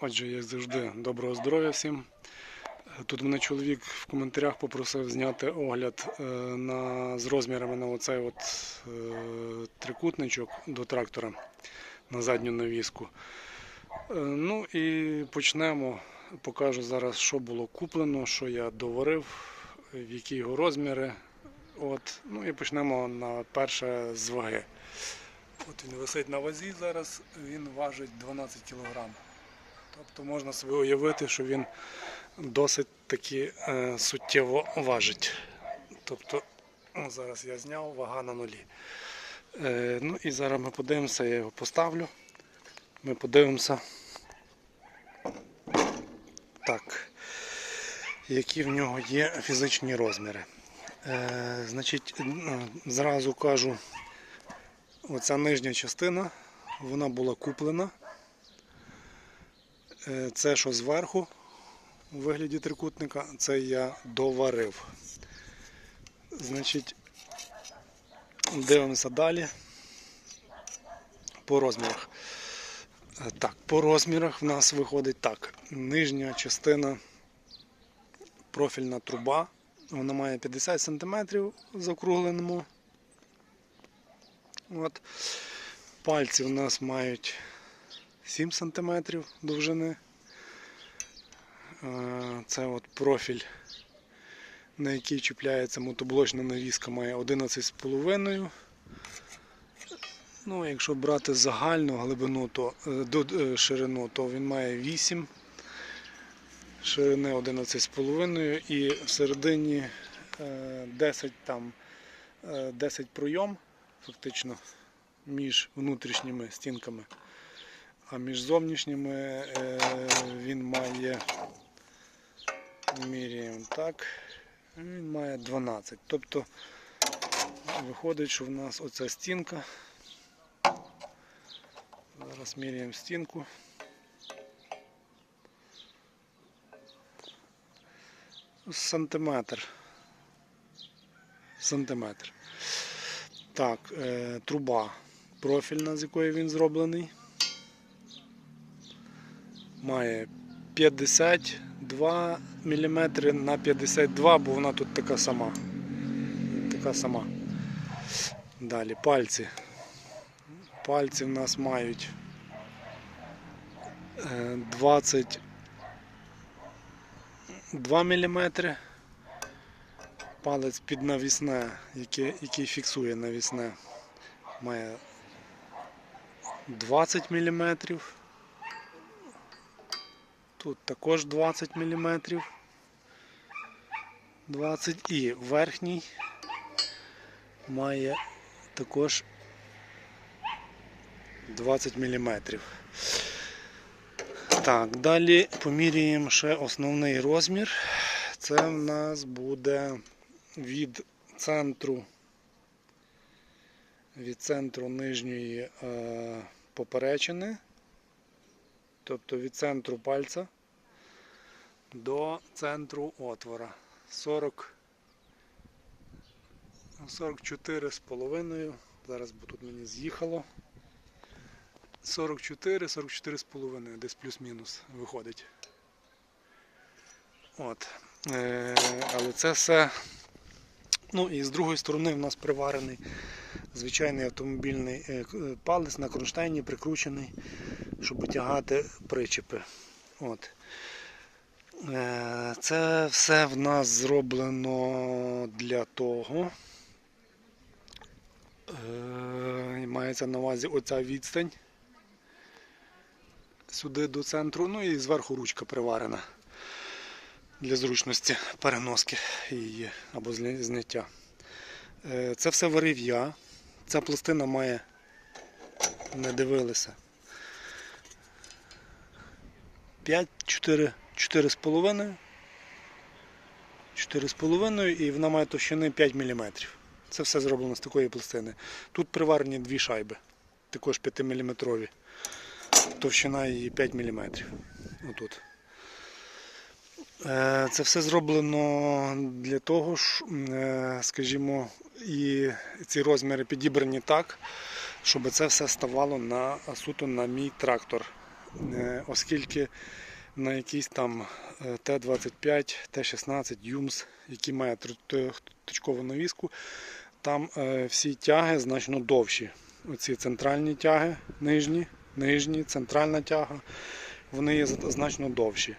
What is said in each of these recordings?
Отже, як завжди, доброго здоров'я всім. Тут мене чоловік в коментарях попросив зняти огляд е, на, з розмірами на оцей от е, трикутничок до трактора на задню навіску. Е, Ну і почнемо. Покажу зараз, що було куплено, що я доварив, в які його розміри. От. Ну і почнемо на перше з ваги. От він висить на вазі зараз, він важить 12 кг. Тобто можна собі уявити, що він досить таки е, суттєво важить. Тобто, о, зараз я зняв, вага на нулі. Е, ну і зараз ми подивимося, я його поставлю. Ми подивимося. Так, які в нього є фізичні розміри. Е, значить, е, зразу кажу, оця нижня частина, вона була куплена. Е, Це, що зверху у вигляді трикутника, це я доварив. Значить, дивимося далі по розмірах. Е, Так, по розмірах в нас виходить так. Нижня частина профільна труба. Вона має 50 см закругленому. От. Пальці у нас мають 7 см довжини. Е, Це от профіль, на який чіпляється мотоблочна навіска, має 11,5. Ну, якщо брати загальну глибину, то е, до е, ширину, то він має 8, ширини 11,5 і всередині е, 10 там е, 10 пройом фактично між внутрішніми стінками. А між зовнішніми е, він має міряємо так. Він має 12. Тобто виходить, що в нас оця стінка. Зараз міряємо стінку. Сантиметр. Сантиметр. Так, е, труба профільна, з якої він зроблений. Має 52 мм на 52, бо вона тут така сама. Така сама. Далі пальці. Пальці в нас мають е, 22 мм. Палець під навісне, який, який фіксує навісне, має 20 мм. Тут також 20 мм. 20 і верхній має також 20 мм. Так, далі поміряємо ще основний розмір. Це в нас буде від центру від центру нижньої е, поперечини, тобто від центру пальця до центру отвора 40 44 з половиною. Зараз бо тут мені з'їхало. 44, 44 з половиною, десь плюс-мінус виходить. От. Е, але це все. Ну і з другої сторони в нас приварений звичайний автомобільний е, е, палець на кронштейні прикручений, щоб тягати причепи. От. Е, Це все в нас зроблено для того. Е, Мається на увазі оця відстань сюди до центру, ну і зверху ручка приварена для зручності переноски її або зняття. Е, Це все варив я. Ця пластина має, не дивилися, 5, 4, 4,5. 4,5 і вона має товщини 5 мм. Це все зроблено з такої пластини. Тут приварені дві шайби, також 5 мм. Товщина її 5 мм. Отут. Е, Це все зроблено для того, е, скажімо, і ці розміри підібрані так, щоб це все ставало на суто на мій трактор. Е, Оскільки на якийсь там е, Т-25, Т-16, ЮМС, які має точкову навіску, там е, всі тяги значно довші. Оці центральні тяги, нижні, нижні, центральна тяга, вони є значно довші.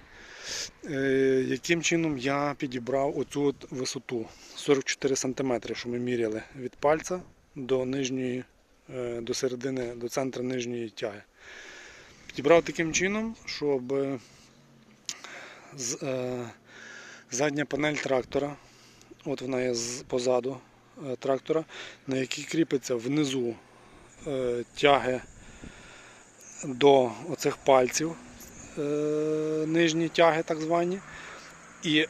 Е, Яким чином я підібрав оцю от висоту 44 см, що ми міряли від пальця до нижньої, е, до середини, до центру нижньої тяги. Підібрав таким чином, щоб е, е, задня панель трактора, от вона є позаду е, трактора, на якій кріпиться внизу е, тяги до оцих пальців, е, нижні тяги так звані. І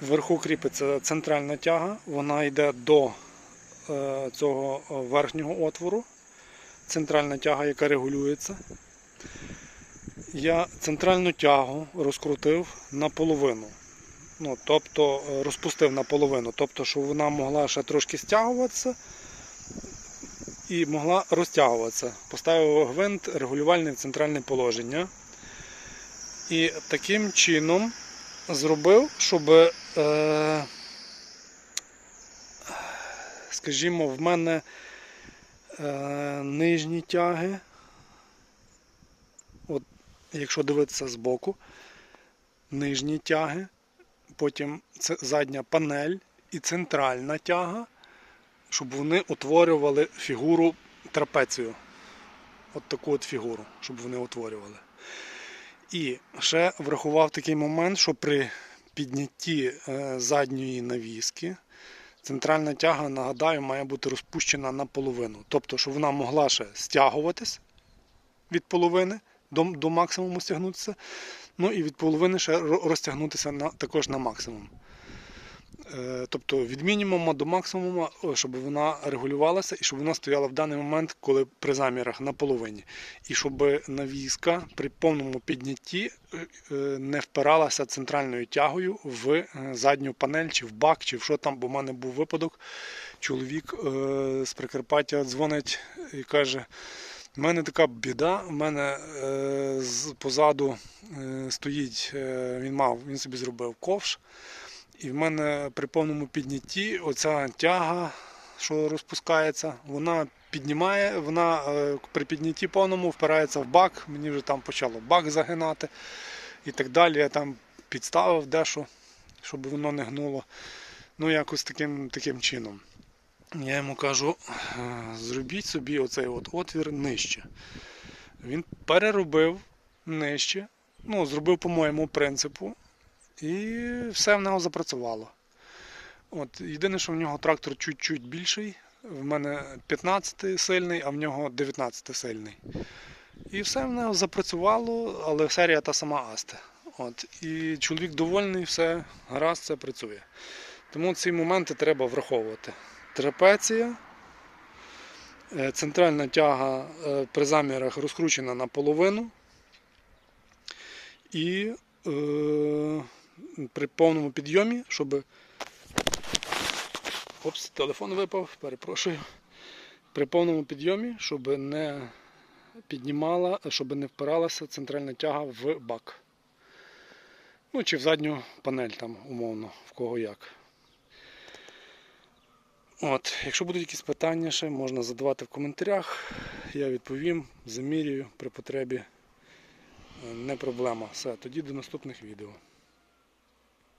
вверху кріпиться центральна тяга, вона йде до е, цього е, верхнього отвору. Центральна тяга, яка регулюється. Я центральну тягу розкрутив наполовину. Ну, тобто е, розпустив наполовину, тобто, щоб вона могла ще трошки стягуватися і могла розтягуватися. Поставив гвинт регулювальне в центральне положення. І таким чином зробив, щоб, е, скажімо, в мене е, нижні тяги, якщо дивитися збоку, нижні тяги, потім задня панель і центральна тяга, щоб вони утворювали фігуру трапецію. От таку от фігуру, щоб вони утворювали. І ще врахував такий момент, що при піднятті е, задньої навіски центральна тяга, нагадаю, має бути розпущена наполовину. Тобто, щоб вона могла ще стягуватись від половини до, до максимуму стягнутися. Ну і від половини ще розтягнутися на, також на максимум. Е, Тобто від мінімуму до максимуму, щоб вона регулювалася і щоб вона стояла в даний момент, коли при замірах на половині. І щоб навіска при повному піднятті е, е, не впиралася центральною тягою в е, задню панель чи в бак, чи в що там, бо в мене був випадок. Чоловік е, з Прикарпаття дзвонить і каже. У мене така біда, в мене е, позаду е, стоїть, е, він мав, він собі зробив ковш. І в мене при повному піднятті оця тяга, що розпускається, вона піднімає, вона е, при піднятті повному впирається в бак. Мені вже там почало бак загинати і так далі. Я там підставив дещо, щоб воно не гнуло. Ну, якось таким, таким чином. Я йому кажу, «Е, зробіть собі оцей от отвір нижче. Він переробив нижче, ну, зробив по моєму принципу, і все в нього запрацювало. От, єдине, що в нього трактор чуть-чуть більший. В мене 15 сильний, а в нього 19 сильний. І все в нього запрацювало, але серія та сама Асте. От, і чоловік довольний, все гаразд, це працює. Тому ці моменти треба враховувати. Трапеція, е, центральна тяга е, при замірах розкручена наполовину. І е, при повному підйомі, щоб. Опс, телефон випав, перепрошую. При повному підйомі, щоб не піднімала, щоб не впиралася центральна тяга в бак. Ну, чи в задню панель там, умовно, в кого як. От, якщо будуть якісь питання ще, можна задавати в коментарях. Я відповім, замірюю при потребі. Е, Не проблема. Все, тоді до наступних відео.